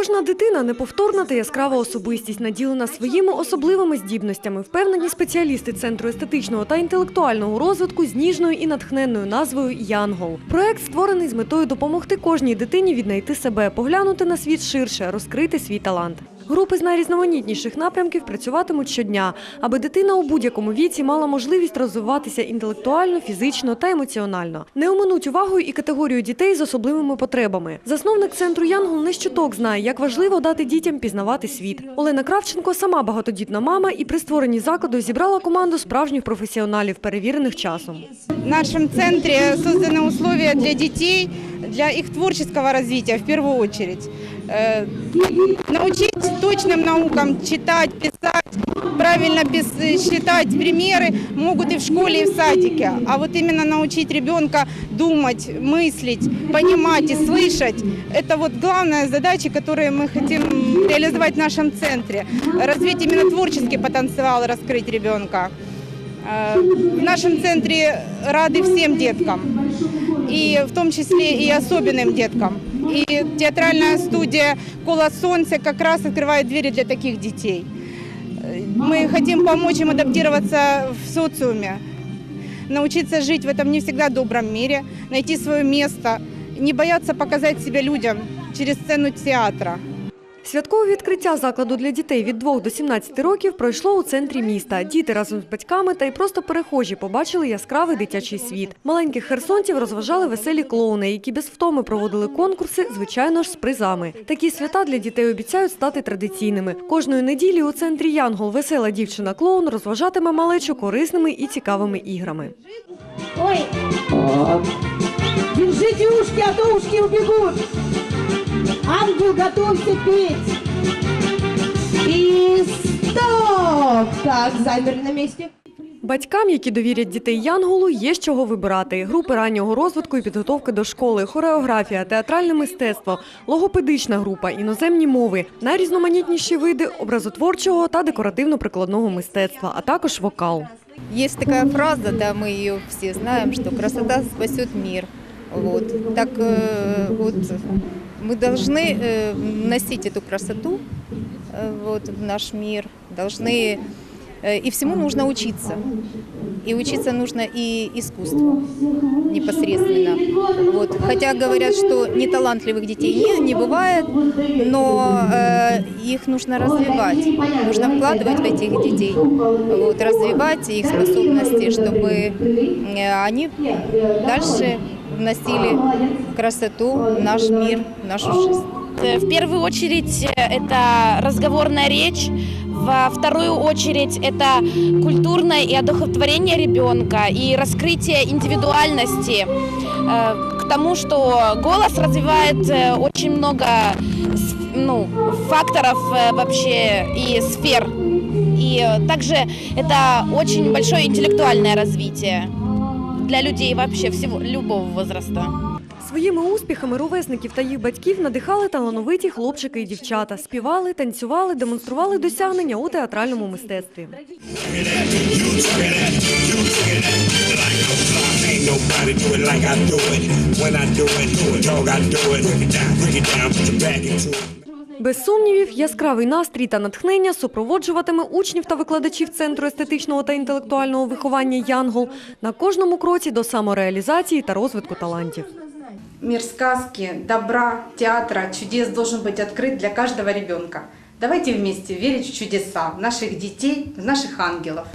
Кожна дитина неповторна та яскрава особистість, наділена своїми особливими здібностями. Впевнені спеціалісти центру естетичного та інтелектуального розвитку з ніжною і натхненною назвою Янгол. Проект створений з метою допомогти кожній дитині віднайти себе, поглянути на світ ширше, розкрити свій талант. Групи з найрізноманітніших напрямків працюватимуть щодня, аби дитина у будь-якому віці мала можливість розвиватися інтелектуально, фізично та емоціонально. Не оминуть увагою і категорію дітей з особливими потребами. Засновник центру Янгол не щоток знає, як важливо дати дітям пізнавати світ. Олена Кравченко сама багатодітна мама і при створенні закладу зібрала команду справжніх професіоналів, перевірених часом. В нашем центре созданы условия для детей, для их творческого развития в первую очередь. Э, Научить точным наукам читать, писать, правильно считать примеры могут и в школе, и в садике. А вот именно научить ребенка думать, мыслить, понимать и слышать, это вот главная задача, которую мы хотим реализовать в нашем центре. Развить именно творческий потенциал, раскрыть ребенка. Э, В нашем центре рады всем деткам, и в том числе и особенным деткам. И театральная студия «Кола солнца» как раз открывает двери для таких детей. Э, Мы хотим помочь им адаптироваться в социуме, научиться жить в этом не всегда добром мире, найти свое место, не бояться показать себя людям через сцену театра. Святкове відкриття закладу для дітей від 2 до 17 років пройшло у центрі міста. Діти разом з батьками та й просто перехожі побачили яскравий дитячий світ. Маленьких херсонців розважали веселі клоуни, які без втоми проводили конкурси, звичайно ж, з призами. Такі свята для дітей обіцяють стати традиційними. Кожної неділі у центрі Янгол весела дівчина-клоун розважатиме малечу корисними і цікавими іграми. Ой! Держите ушки, а то ушки убегут! Ангел, готовься петь! И стоп! Так, замер на месте. Батькам, які довірять дітей Янголу, є з чого вибирати: групи раннього розвитку і підготовки до школи, хореографія, театральне мистецтво, логопедична група, іноземні мови, найрізноманітніші види образотворчого та декоративно-прикладного мистецтва, а також вокал. Есть такая фраза, да, мы ее все знаем, что красота спасет мир. Вот. Так вот мы должны э, носить эту красоту э, вот, в наш мир, должны э, и всему нужно учиться. И учиться нужно и искусству непосредственно. Вот. Хотя говорят, что неталантливых детей не, не бывает, но э, их нужно развивать. Нужно вкладывать в этих детей, вот, развивать их способности, чтобы э, они дальше вносили красоту в наш мир, в нашу жизнь. Э, В первую очередь э, это разговорная речь, во вторую очередь это культурное и одухотворение ребенка и раскрытие индивидуальности э, к тому, что голос развивает э, очень много ну, факторов э, вообще и сфер. И также это очень большое интеллектуальное развитие для людей вообще всего любого возраста. Своїми успіхами ровесників та їх батьків надихали талановиті хлопчики і дівчата, співали, танцювали, демонстрували досягнення у театральному мистецтві. Без сумнівів, яскравий настрій та натхнення супроводжуватиме учнів та викладачів Центру естетичного та інтелектуального виховання Янгол на кожному кроці до самореалізації та розвитку талантів. Мир сказки, добра, театра, чудес должен быть открыт для каждого ребенка. Давайте вместе верить в чудеса, наших детей, в наших ангелов.